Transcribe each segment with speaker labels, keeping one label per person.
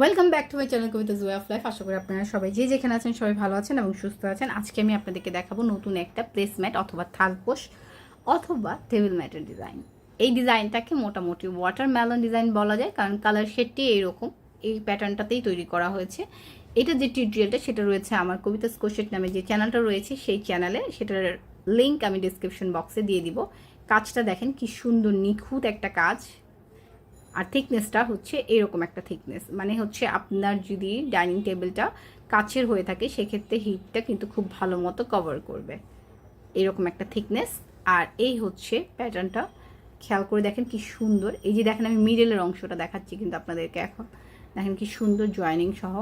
Speaker 1: Welcome back to my channel Kabita joy of life আশা করি আপনারা সবাই যে যেখানে আছেন, সবাই ভালো আছেন এবং সুস্থ আছেন। আজকে আমি আপনাদেরকে দেখাবো নতুন একটা প্লেসম্যাট অথবা থালপোষ অথবা টেবিল ম্যাটের ডিজাইন এই ডিজাইনটাকে মোটামুটি ওয়াটার ওয়াটারমেলন ডিজাইন বলা যায়, কারণ কালার শেডটি এইরকম। এই প্যাটার্নটাতেই তৈরি করা হয়েছে। এটা যে টিউটোরিয়ালটা সেটা রয়েছে আমার কবিতা স্কোশেট নামে যে চ্যানেলটা রয়েছে, সেই চ্যানেলে সেটার লিঙ্ক আমি ডিসক্রিপশন বক্সে দিয়ে দিব। কাজটা দেখেন কি সুন্দর নিখুঁত একটা কাজ। আর থিকনেসটা হচ্ছে এরকম একটা থিকনেস মানে হচ্ছে আপনার যদি ডাইনিং টেবিলটা কাছের হয়ে থাকে, সেক্ষেত্রে হিটটা কিন্তু খুব ভালো মতো কভার করবে। এরকম একটা থিকনেস আর এই হচ্ছে প্যাটার্নটা খেয়াল করে দেখেন কি সুন্দর। এই যে দেখেন আমি মিডলের অংশটা দেখাচ্ছি কিন্তু আপনাদেরকে এখন। দেখেন কি সুন্দর জয়েনিং সহ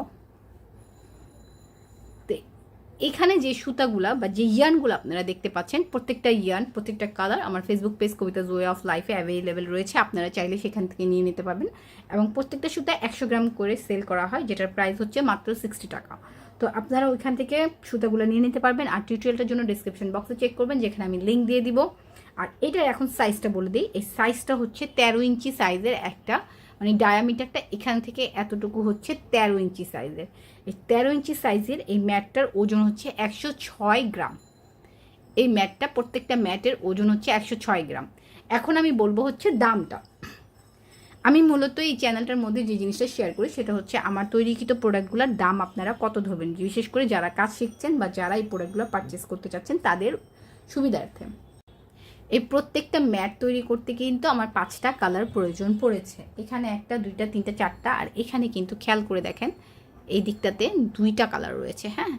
Speaker 1: এখানে যে সুতাগুলা বা যে ইয়ানগুলো আপনারা দেখতে পাচ্ছেন, প্রত্যেকটা ইয়ান, প্রত্যেকটা কালার আমার Facebook page Kabita joy of লাইফে অ্যাভেলেবেল রয়েছে। আপনারা চাইলে সেখান থেকে নিয়ে নিতে পারবেন। এবং প্রত্যেকটা সুতা একশো গ্রাম করে সেল করা হয়, যেটার প্রাইস হচ্ছে মাত্র সিক্সটি টাকা। তো আপনারা ওইখান থেকে সুতাগুলো নিয়ে নিতে পারবেন আর টিউটোরিয়ালটার জন্য ডিসক্রিপশন বক্সে চেক করবেন, যেখানে আমি লিঙ্ক দিয়ে দিব। আর এটার এখন সাইজটা বলে দিই। এই সাইজটা হচ্ছে তেরো ইঞ্চি সাইজের একটা মানে ডায়ামিটারটা এখান থেকে এতটুকু হচ্ছে তেরো ইঞ্চি সাইজের এই তেরো ইঞ্চি সাইজের এই ম্যাটটার ওজন হচ্ছে একশো ছয় গ্রাম। এই ম্যাটটা প্রত্যেকটা ম্যাটের ওজন হচ্ছে একশো ছয় গ্রাম। এখন আমি বলব হচ্ছে দামটা। আমি মূলত এই চ্যানেলটার মধ্যে যে জিনিসটা শেয়ার করি সেটা হচ্ছে আমার তৈরিকৃত প্রোডাক্টগুলোর দাম আপনারা কত ধরবেন? বিশেষ করে যারা কাজ শিখছেন বা যারা এই প্রোডাক্টগুলো পারচেস করতে চাচ্ছেন, তাদের সুবিধার্থে। এই প্রত্যেকটা ম্যাট তৈরি করতে কিন্তু আমার পাঁচটা কালার প্রয়োজন পড়েছে। এখানে একটা, দুইটা, তিনটা, চারটা, আর এখানে কিন্তু খেয়াল করে দেখেন, এই দিকটাতে দুইটা কালার রয়েছে হ্যাঁ?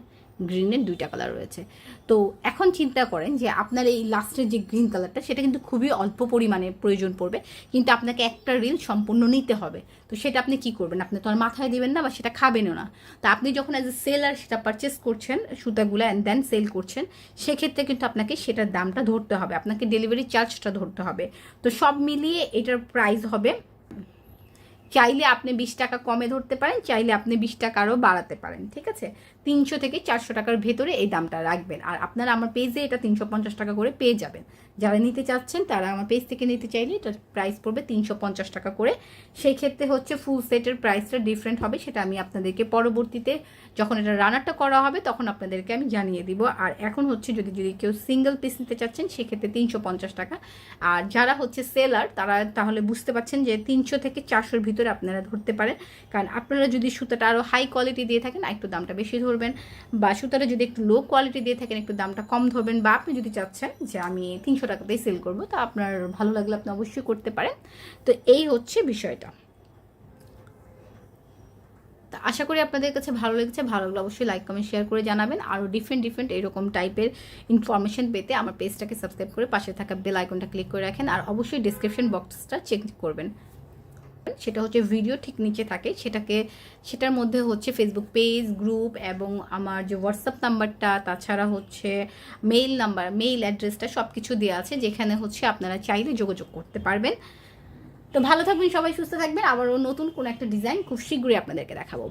Speaker 1: গ্রিনের দুইটা কালার রয়েছে। তো এখন চিন্তা করেন যে আপনার এই লাস্টের যে গ্রিন কালারটা সেটা কিন্তু খুবই অল্প পরিমাণে প্রয়োজন পড়বে। কিন্তু আপনাকে একটা রিল সম্পূর্ণ নিতে হবে। তো সেটা আপনি কি করবেন? আপনি তো আর মাথায় দিবেন না বা সেটা খাবেনও না। তো আপনি যখন অ্যাজ এ সেলার সেটা পারচেস করছেন, সুতাগুলো অ্যান্ড দেন সেল করছেন, সেক্ষেত্রে কিন্তু আপনাকে সেটার দামটা ধরতে হবে। আপনাকে ডেলিভারি চার্জটা ধরতে হবে। তো সব মিলিয়ে এটার প্রাইস হবে চাইলে আপনি বিশ টাকা কমে ধরতে পারেন, চাইলে আপনি বিশ টাকা আরও বাড়াতে পারেন, ঠিক আছে? তিনশো থেকে চারশো টাকার ভেতরে এই দামটা রাখবেন। আর আপনারা আমার পেজে এটা তিনশো পঞ্চাশ টাকা করে পেয়ে যাবেন। যারা নিতে চাচ্ছেন, তারা আমার পেজ থেকে নিতে চাইলে এটার প্রাইস পড়বে তিনশো পঞ্চাশ টাকা করে। সেই ক্ষেত্রে হচ্ছে ফুল সেটের প্রাইসটা ডিফারেন্ট হবে, সেটা আমি আপনাদেরকে পরবর্তীতে যখন এটা রানারটা করা হবে, তখন আপনাদেরকে আমি জানিয়ে দিব। আর এখন হচ্ছে যদি যদি কেউ সিঙ্গেল পিস নিতে চাচ্ছেন, সেক্ষেত্রে তিনশো পঞ্চাশ টাকা। আর যারা হচ্ছে সেলার তারা তাহলে বুঝতে পারছেন যে তিনশো থেকে চারশোর ভিতরে আপনারা ধরতে পারেন। কারণ আপনারা যদি সুতাটা আরও হাই কোয়ালিটি দিয়ে থাকেন একটু দামটা বেশি ধরবেন। বা সুতাটা যদি একটু লো কোয়ালিটি দিয়ে থাকেন, একটু দামটা কম ধরবেন। বা আপনি যদি চাচ্ছেন যে আমি তিনশো টাকাতেই সেল করব, তো আপনার ভালো লাগলে আপনি অবশ্যই করতে পারেন। তো এই হচ্ছে বিষয়টা। তা আশা করি আপনাদের কাছে ভালো লেগেছে। ভালো লাগলে অবশ্যই লাইক কমেন্ট শেয়ার করে জানাবেন। আরও ডিফারেন্ট ডিফারেন্ট এরকম টাইপের ইনফরমেশন পেতে আমার পেজটাকে সাবস্ক্রাইব করে পাশে থাকা বেল আইকনটা ক্লিক করে রাখেন। আর অবশ্যই ডিসক্রিপশন বক্সটা চেক করবেন। সেটা হচ্ছে ভিডিও ঠিক নিচে থাকে। সেটাকে, সেটার মধ্যে হচ্ছে ফেসবুক পেজ গ্রুপ এবং আমার যে হোয়াটসঅ্যাপ নাম্বারটা তাছাড়া হচ্ছে মেইল নাম্বার মেইল অ্যাড্রেসটা সব কিছু দেওয়া আছে, যেখানে হচ্ছে আপনারা চাইলে যোগাযোগ করতে পারবেন। তো ভালো থাকবেন সবাই, সুস্থ থাকবেন। আবারও নতুন কোনো একটা ডিজাইন খুব শীঘ্রই আপনাদেরকে দেখাবো।